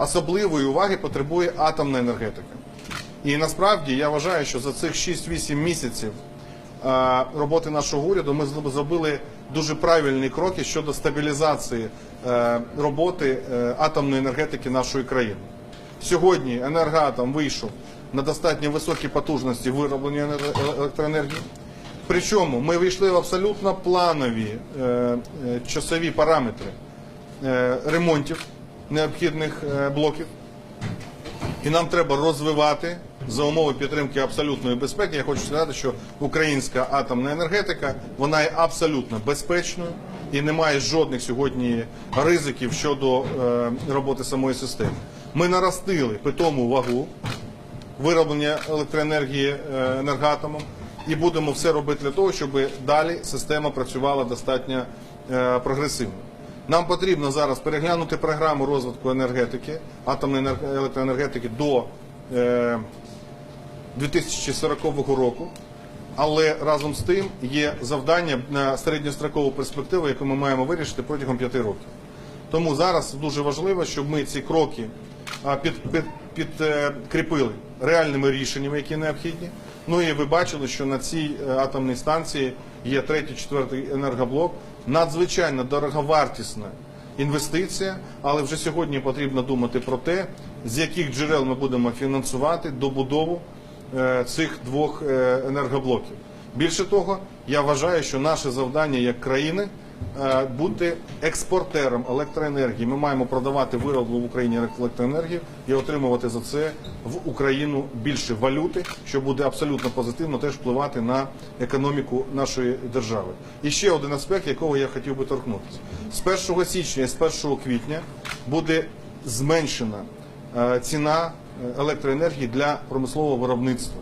особливої уваги потребує атомна енергетика. І насправді я вважаю, що за цих 6-8 місяців е, роботи нашого уряду ми зробили- дуже правильні кроки щодо стабілізації е, роботи е, атомної енергетики нашої країни. Сьогодні енергоатом вийшов на достатньо високі потужності вироблення електроенергії. Причому ми вийшли в абсолютно планові часові параметри ремонтів необхідних е, блоків. І нам треба розвивати за умови підтримки абсолютної безпеки. Я хочу сказати, що українська атомна енергетика вона є абсолютно безпечною і немає жодних сьогодні ризиків щодо е, роботи самої системи. Ми наростили питому вагу вироблення електроенергії е, енергоатомом і будемо все робити для того, щоб далі система працювала достатньо прогресивно. Нам потрібно зараз переглянути програму розвитку енергетики, атомної електроенергетики до е, 2040 року. Але разом з тим є завдання на середньострокову перспективу, яку ми маємо вирішити протягом п'яти років. Тому зараз дуже важливо, щоб ми ці кроки підкріпили реальними рішеннями, які необхідні. Ну і ви бачили, що на цій е, атомній станції є третій, четвертий енергоблок. Надзвичайно дороговартісна інвестиція, але вже сьогодні потрібно думати про те, з яких джерел ми будемо фінансувати добудову е, цих двох е, енергоблоків. Більше того, я вважаю, що наше завдання як країни е, бути експортером електроенергії. Ми маємо продавати вироблену в Україні електроенергію і отримувати за це в Україну більше валюти, що буде абсолютно позитивно теж впливати на економіку нашої держави. І ще один аспект, якого я хотів би торкнутися. З 1 січня і з 1 квітня буде зменшена е, ціна е, електроенергії для промислового виробництва.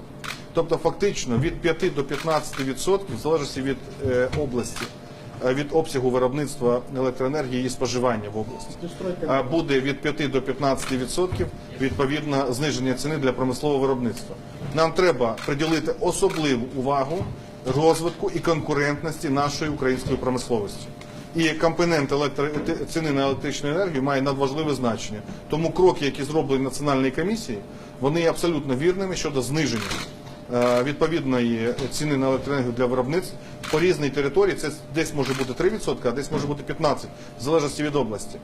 Тобто фактично від 5 до 15 відсотків, в залежності від е, області, е, від обсягу виробництва електроенергії і споживання в області, е, буде від 5 до 15 відсотків відповідно зниження ціни для промислового виробництва. Нам треба приділити особливу увагу розвитку і конкурентності нашої української промисловості. І компонент ціни на електричну енергію має надважливе значення. Тому кроки, які зроблені Національною комісією, вони є абсолютно вірними щодо зниження е, відповідної ціни на електроенергію для виробництв по різній території. Це десь може бути 3%, а десь може бути 15%, в залежності від області.